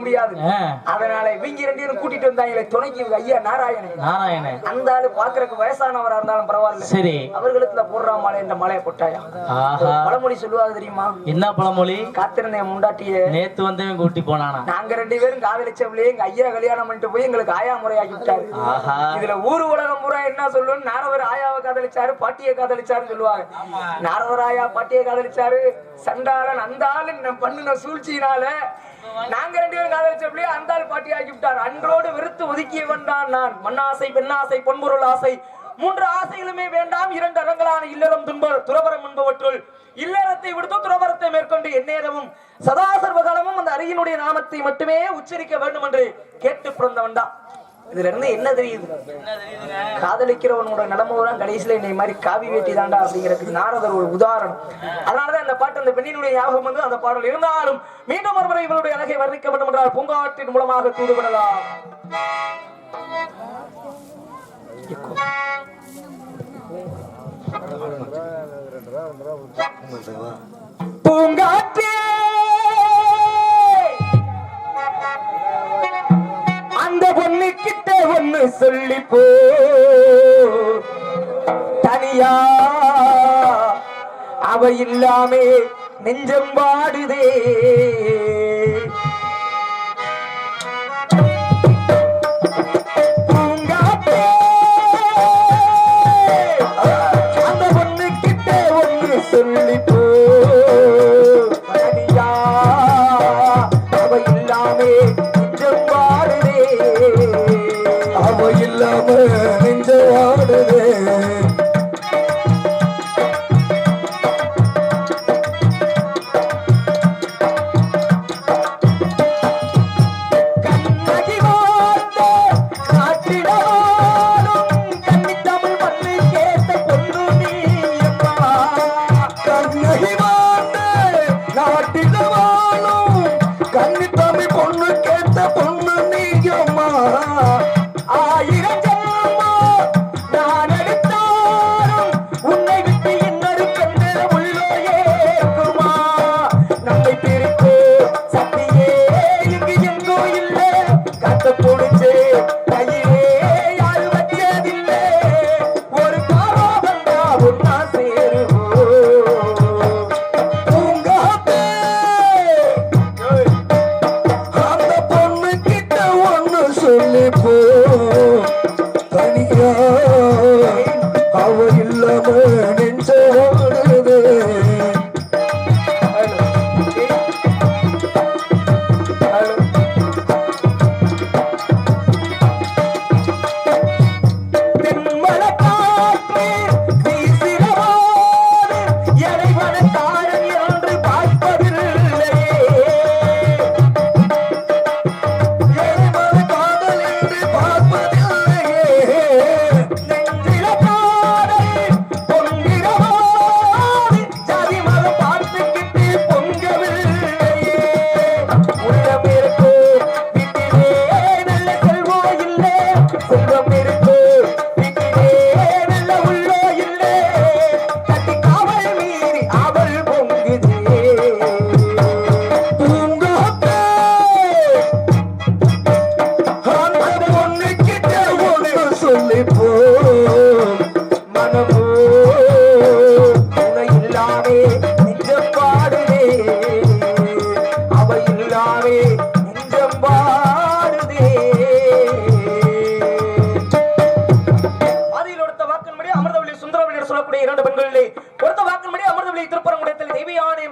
முடியாது. அதனால இவங்க ரெண்டு பேரும் கூட்டிட்டு வந்தாங்களே துணைக்கு ஐயா நாராயணன். நாராயணன். அந்த ஆளு பாக்குறதுக்கு வயசானவரா இருந்தாலும் பரவாயில்ல. சரி. அவர்களுக்கு போடுறா மலை என்ற மலையை போட்டாயா? பழமொழி சொல்லுவாங்க தெரியுமா? என்ன பழமொழி? காத்திருந்தேன் முண்டாட்டிய. நேத்து வந்தவன் கூட்டி போனானா? நாங்க ரெண்டு பேரும் காதலிச்சவளே எங்க ஐயா கல்யாணம் பண்ணிட்டு போய் எங்களுக்கு ஆயா முறையாக்கி விட்டாரு. இதுல ஊர் உலகம் பூரா என்ன சொல்லணும் நாரவர் ஆயாவை காதலிச்சாரு பாட்டியை காதலிச்சாருன்னு சொல்லுவாங்க. நாரவர் ஆயா பாட்டியை காதலிச்சாரு. சண்டாளன் அந்த ஆளு பண்ணுன சூழ்ச்சியினால நாங்க ரெண்டு பேரும் காதலிச்சப்படியே அந்த ஆள் பாட்டி ஆகிவிட்டார் அன்றோடு விருத்து ஒதுக்கிய வந்தான் நான். மண்ணாசை பெண்ணாசை பொன்பொருள் ஆசை. மூன்று ஆசைகளுமே வேண்டாம். இரண்டு அறங்களான இல்லறம் துன்பர் துறவரம் என்பவற்றுள் இல்லறத்தை விடுத்து துறவரத்தை மேற்கொண்டு எந்நேரமும் சதாசர்வகாலமும் அந்த அரியனுடைய நாமத்தை மட்டுமே உச்சரிக்க வேண்டும் என்று கேட்டு பிறந்தவன் தான். இதுல இருந்து என்ன தெரியுது? காதலிக்கிறவனோட நிலமோதான் கடைசியில என்னை மாதிரி காவி வேட்டி தாண்டா அப்படிங்கிறதுக்கு நாரதர் ஒரு உதாரணம். அதனாலதான் அந்த பாட்டு அந்த பெண்ணினுடைய ஞாபகம் வந்து அந்த பாடல் இருந்தாலும் மீண்டும் ஒருமுறை இவருடைய அழகை வர்ணிக்கப்படும் என்றால் பூங்காட்டின் மூலமாக தூதுவிடலாம் பூங்காட்டி ஒன்று சொல்லி போ தனியா அவ இல்லாமே நெஞ்சம் வாடுதே.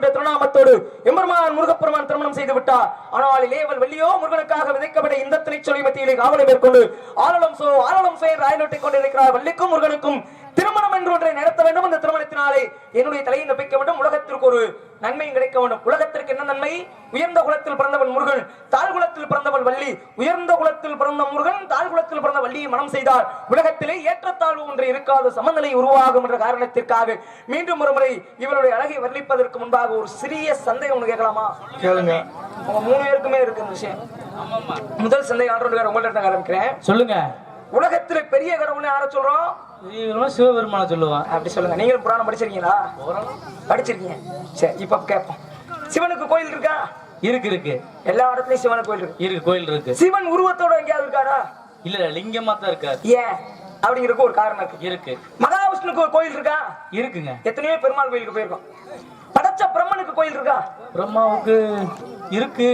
என்ற திருநாமத்தோடு எம்பெருமான் முருகப்பெருமான் திருமணம் செய்து விட்டார். ஆனால் இளையவள் வெள்ளியோ முருகனுக்காக விதைக்கப்பட இந்த திணைச்சொலி மத்தியிலே காவலை மேற்கொண்டு ஆலலம் சோ ஆலலம் சோ ராயலொட்டி கொண்டிருக்கிறார். வள்ளிக்கும் முருகனுக்கும் திருமணம் என்று ஒன்றை நடத்த வேண்டும். அந்த திருமணத்தினாலே என்னுடைய தலையை நம்பிக்க வேண்டும். உலகத்திற்கு ஒரு நன்மையும் கிடைக்க வேண்டும். உலகத்திற்கு என்ன நன்மை? உயர்ந்த குலத்தில் பிறந்தவன் முருகன் தாழ் குலத்தில் பிறந்தவன் வள்ளி. உயர்ந்த குலத்தில் பிறந்த முருகன் தாழ் குலத்தில் பிறந்த வள்ளியை மனம் செய்தார் உலகத்திலே ஏற்றத்தாழ்வு ஒன்று இருக்காத சமநிலை உருவாகும் என்ற காரணத்திற்காக. மீண்டும் ஒரு முறை இவருடைய அழகை வர்ணிப்பதற்கு முன்பாக ஒரு சிறிய சந்தேகம் ஒன்று கேட்கலாமா? கேளுங்க. உங்க மூணு பேருக்குமே இருக்கு இந்த விஷயம். முதல் சந்தேகம் ஆண்டோடு உங்கள்ட்ட ஆரம்பிக்கிறேன். சொல்லுங்க. உலகத்துல பெரிய கடவுள்னு யார சொல்றோம்? இவனும் சிவபெருமான சொல்லுவான். அப்படி சொல்லுங்க. நீங்களும் புராணம் படிச்சிருக்கீங்களா? படிச்சிருக்கீங்க. சரி இப்ப கேட்போம் சிவனுக்கு கோயில் இருக்கா? இருக்கு இருக்கு. எல்லா இடத்துலயும் சிவன் கோயில் இருக்கு. இருக்கு கோயில் இருக்கு. சிவன் உருவத்தோட எங்கேயாவது இருக்காரா? இல்ல இல்ல லிங்கமா தான் இருக்காரு. ஏன்? அப்படிங்கிறதுக்கு ஒரு காரணம் இருக்கு. இருக்கு. மகாவிஷ்ணுக்கு ஒரு கோயில் இருக்கா? இருக்குங்க. எத்தனையோ பெருமாள் கோயிலுக்கு போயிருக்கோம். படைச்ச பிரம்மனுக்கு கோயில் இருக்கா? பிரம்மாவுக்கு இருக்கு.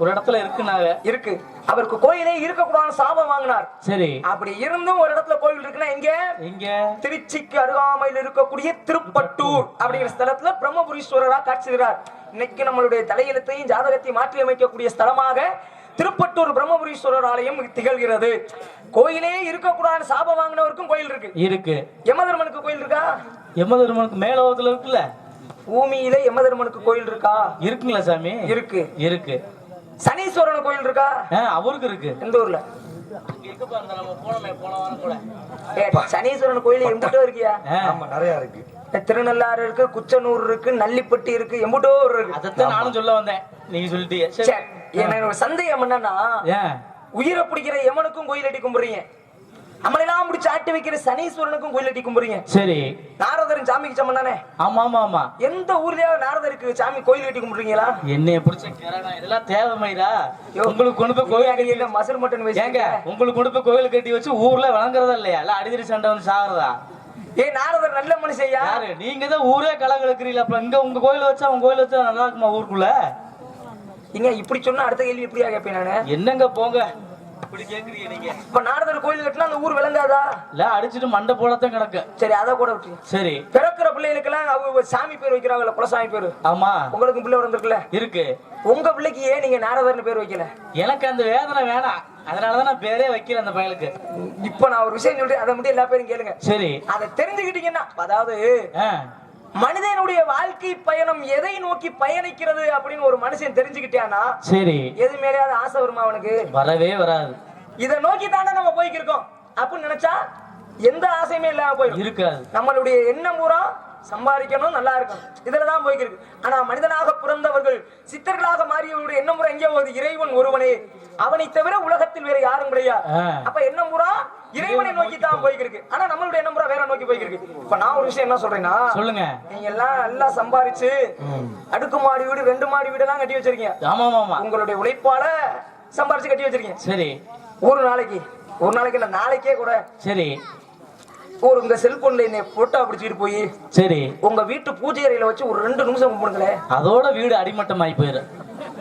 ஒரு இடத்துல இருக்குனாங்க. இருக்கு. அவருக்கு கோயிலே இருக்கக்கூடாதுன்னு சாபம் வாங்கினார். சரி. அப்படி இருந்தும் ஒரு இடத்துல கோயில் இருக்குன்னா எங்க? எங்க? திருச்சிக்கு அருகாமையில் இருக்கக்கூடிய திருப்பட்டூர் அப்படிங்கிற ஸ்தலத்துல பிரம்மபுரீஸ்வரரா காட்சிகிறார் இன்னைக்கு நம்மளுடைய தலையெழுத்தையும் ஜாதகத்தையும் மாற்றி அமைக்கக்கூடிய ஸ்தலமாக திருப்பட்டூர் பிரம்மபுரீஸ்வரர் ஆலயம் திகழ்கிறது. கோயிலே இருக்கக்கூடாதுன்னு சாபம் வாங்கினவருக்கும் கோயில் இருக்கு. இருக்கு. யமதர்மனுக்கு கோயில் இருக்கா? யமதர்மனுக்கு மேலோகத்துல இருக்குல்ல? பூமியில யமதர்மனுக்கு கோயில் இருக்கா? இருக்குங்களா சாமி? இருக்கு. இருக்கு. சனீஸ்வரன் கோயில் இருக்கா? ஆ, அவருக்கு இருக்கு. எந்த ஊர்ல? சனீஸ்வரன் கோயில் எம்பிட்டோ இருக்கியா? ஆமா நிறைய இருக்கு. திருநள்ளாறு இருக்கு குச்சனூர் இருக்கு நல்லிப்பட்டி இருக்கு எம்பிட்டோ இருக்கு. அதைத்தான் நானும் சொல்ல வந்தேன். நீங்க சொல்லிட்டீங்க. எனக்கு சந்தேகம் என்னன்னா உயிரை பிடிக்கிற எமனுக்கும் கோயில் அடி கும்பிடுறீங்க நம்மளெல்லாம் முடிச்சு ஆட்டி வைக்கிற சனீஸ்வரனுக்கும் கோயில் அடி கும்பிடுறீங்க சரி. நாரதரன் சாமிக்கு சமம் தானே? ஆமா ஆமா ஆமா எந்த ஊர்லயாவது நாரதருக்கு சாமி கோயில் கட்டி கும்பிடுறீங்களா என்னைய பிடிச்ச கிரணா இதெல்லாம் தேவைமைதா உங்களுக்கு கொண்டு போய் கோயில் கட்டி என்ன மசல் மட்டன் ஏங்க உங்களுக்கு கொண்டு போய் கோயில் கட்டி வச்சு ஊர்ல வழங்குறதா இல்லையா? இல்ல அடிதடி சண்டை வந்து சாகுறதா? ஏ நாரதர் நல்ல மனுஷையா யாரு? நீங்க தான் ஊரே கலங்க இருக்கிறீங்களா அப்புறம் இங்க உங்க கோயில் வச்சா உங்க கோயில் வச்சா நல்லா இருக்குமா ஊருக்குள்ள? இங்க இப்படி சொன்னா அடுத்த கேள்வி எப்படியா கேட்பேன் நானு? என்னங்க போங்க? இப்ப நாரதர் கோயில் கட்டினா அந்த ஊர் விளங்காதா? இல்ல அடிச்சிட்டு மண்டை போடத்தான் கிடக்கு. சரி அதை கூட விட்டு. சரி. பிறக்கிற பிள்ளைகளுக்கெல்லாம் அவங்க சாமி பேர் வைக்கிறாங்கல்ல குலசாமி பேரு. ஆமா. உங்களுக்கும் பிள்ளை வந்திருக்குல்ல இருக்கு. உங்க பிள்ளைக்கு ஏன் நீங்க நாரதர்னு பேர் வைக்கல? எனக்கு அந்த வேதனை வேணாம். அதனாலதான் நான் பேரே வைக்கல அந்த பயலுக்கு. இப்ப நான் ஒரு விஷயம் சொல்றேன் அதை மட்டும் எல்லா பேரும் கேளுங்க. சரி. அதை தெரிஞ்சுக்கிட்டீங்கன்னா அதாவது மனிதனுடைய வாழ்க்கை பயணம் எதை நோக்கி பயணிக்கிறது அப்படின்னு ஒரு மனுஷன் தெரிஞ்சுக்கிட்டானா சரி. எது மேலேயாவது ஆசை வருமா அவனுக்கு? வரவே வராது. இதை நோக்கி தானே நம்ம போய்க்கிருக்கோம். அப்படின்னு நினைச்சா எந்த ஆசையுமே இல்லாம போயிடும். இருக்காது. நம்மளுடைய எண்ணம் பூரா சம்பாதிக்கணும் நல்லா இருக்கணும். இதுலதான் போய்க்கிருக்கு. ஆனா மனிதனாக பிறந்தவர்கள் சித்தர்களாக மாறியவருடைய எண்ணம் பூரா எங்கே போகுது? இறைவன் ஒருவனே. அவனை தவிர உலகத்தில் வேற யாரும் கிடையாது. அப்ப எண்ணம் பூரா இறைவனை நோக்கி தான் போய்க்கிருக்கு. ஆனா நம்மளுடைய எண்ணம் பூரா வேற நோக்கி போய்க்கிருக்கு. இப்ப நான் ஒரு விஷயம் என்ன சொல்றேன்னா சொல்லுங்க. நீங்க எல்லாம் நல்லா சம்பாரிச்சு ம். அடுக்குமாடி வீடு ரெண்டு மாடி வீடு எல்லாம் கட்டி வச்சிருக்கீங்க. ஆமா ஆமா உங்களுடைய உழைப்பால சம்பாரிச்சு கட்டி வச்சிருக்கீங்க. சரி. ஒரு நாளைக்கு ஒரு நாளைக்கு இல்ல நாளைக்கே கூட. சரி. ஒரு உங்க செல்போன்ல என்னை போட்டோ பிடிச்சிட்டு போய் சரி. உங்க வீட்டு பூஜை அறையில வச்சு ஒரு ரெண்டு நிமிஷம் கும்பிடுங்களேன் அதோட வீடு அடிமட்டமாயி போயிடும்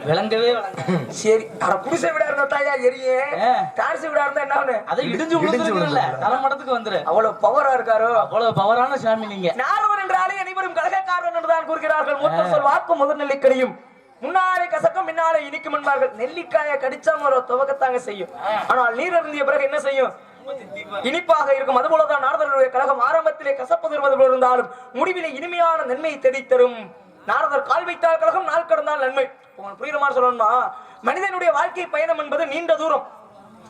விளங்கவே விளங்க. சரி அட குடிசை வீடா இருந்தா தாயா எரியே? ஆ. டான்ஸ் வீடா இருந்தா என்ன? அதை இடிஞ்சு விழுந்துருக்குல்ல தலைமட்டத்துக்கு வந்துரு. அவ்வளவு பவரா இருக்காரோ? அவ்வளவு பவரான சாமி நீங்க. நாரவர் என்றாலே அனைவரும் கழகக்காரன் என்றுதான் கூறுகிறார்கள். மொத்த சொல் வாக்கு முதல் நெல்லிக்கடியும் முன்னாலே கசக்கும் பின்னாலே இனிக்கும் என்பார்கள். நெல்லிக்காயை கடிச்சா ஒரு துவக்கத்தாங்க செய்யும். ஆனால் நீர் அருந்திய பிறகு என்ன செய்யும்? இனிப்பாக இருக்கும். அதுபோலதான் நாரதருடைய கழகம் ஆரம்பத்திலே கசப்பு தருவது இருந்தாலும் முடிவிலே இனிமையான நன்மையை தேடித் தரும் நாரதர் கால் வைத்தால் கழகம் நாள் கடந்தால் நன்மை. புரியுற மாதிரி சொல்லணும்னா மனிதனுடைய வாழ்க்கை பயணம் என்பது நீண்ட தூரம்.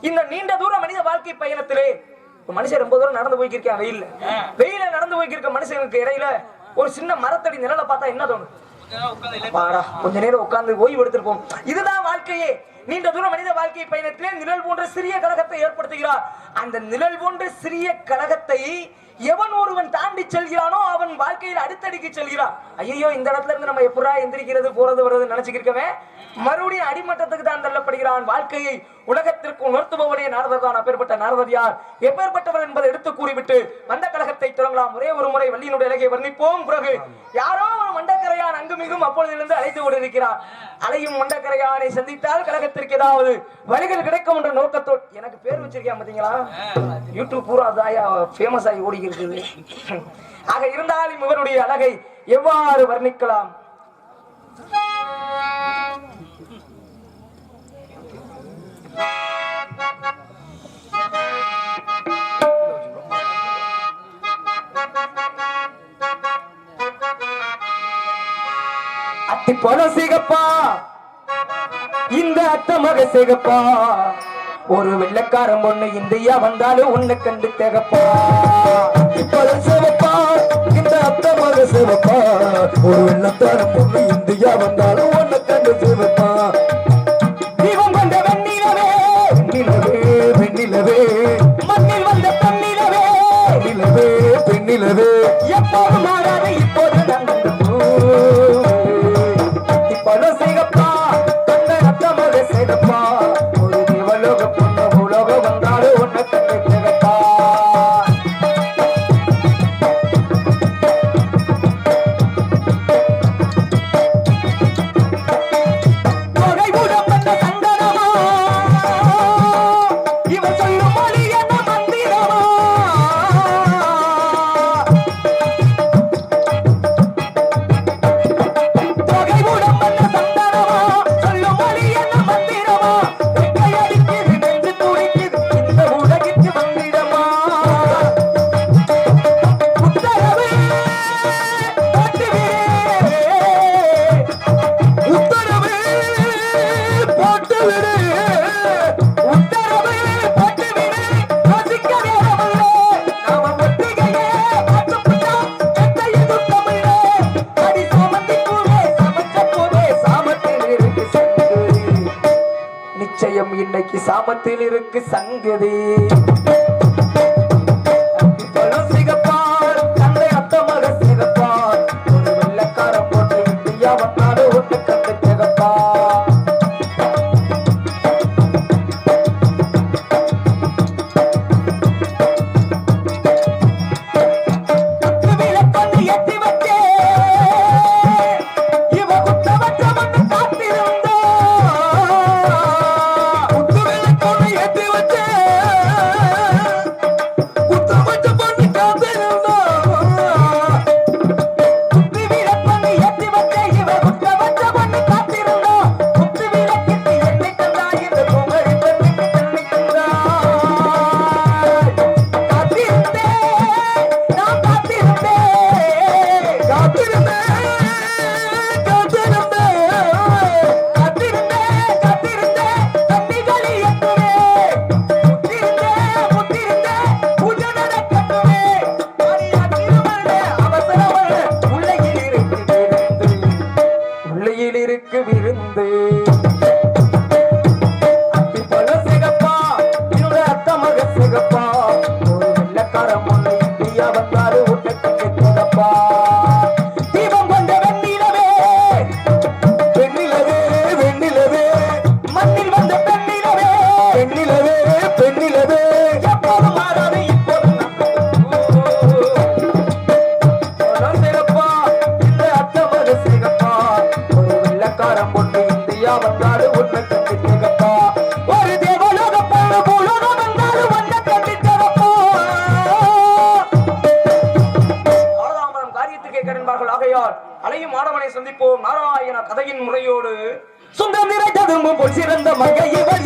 இந்த நீண்ட தூர மனித வாழ்க்கை பயணத்திலே ஒரு மனுஷன் ரொம்ப தூரம் நடந்து போய்க்கிருக்கேன் வெயில்ல. வெயில நடந்து போய்க்கிருக்க மனுஷனுக்கு இடையில ஒரு சின்ன மரத்தடி நிழலை பார்த்தா என்ன தோணும்? கொஞ்ச நேரம் உட்கார்ந்து ஓய்வு எடுத்திருப்போம் இதுதான் வாழ்க்கையே. நீண்ட தூரம் மனித வாழ்க்கை பயணத்திலே நிழல் போன்ற சிறிய கழகத்தை ஏற்படுத்துகிறார். அந்த நிழல் போன்ற சிறிய கழகத்தை எவன் ஒருவன் தாண்டி செல்கிறானோ அவன் வாழ்க்கையில் அடுத்தடிக்கு செல்கிறான். ஐயோ இந்த இடத்துல இருந்து நம்ம எப்படா எந்திரிக்கிறது போறது வர்றது நினைச்சுக்கிருக்கவே? மறுபடியும் அடிமட்டத்துக்கு தான் தள்ளப்படுகிறான். வாழ்க்கையை உலகத்திற்கு உணர்த்துபவனே நாரதர் தான் அப்பேற்பட்ட நாரதர் யார்? எப்பேற்பட்டவர் என்பதை எடுத்து கூறிவிட்டு வந்த கழகத்தை தொடங்கலாம். ஒரே ஒரு முறை வள்ளியினுடைய இலகை வர்ணிப்போம். பிறகு யாரோ ஒரு மண்டக்கரையான் அங்குமிகும் அப்பொழுதிலிருந்து அழைத்து கொண்டிருக்கிறார். அலையும் மண்டக்கரையானை சந்தித்தால் கழகத்திற்கு ஏதாவது வழிகள் கிடைக்கும் என்ற நோக்கத்தோடு எனக்கு பேர் வச்சிருக்கேன் பாத்தீங்களா? யூடியூப் பூரா தாயா ஃபேமஸ் ஆகி ஓடி இருக்குது ஆக இருந்தாலும் இவருடைய அழகை எவ்வாறு வர்ணிக்கலாம்? அத்தி போல சிகப்பா இந்த அத்தமக சிகப்பா. ஒரு வெள்ளக்காரன் பொண்ணு இந்தியா வந்தாலும் உன்னை கண்டு தேகப்பா. சிவப்பா இந்த அத்த சிவப்பா. ஒரு வெள்ளக்காரன் பொண்ணு இந்தியா வந்தாலும் இன்னைக்கு சாமத்தில் இருக்கு சங்கதி. சுந்தரம் நிறைந்ததும் பொன் சிறந்த இவர்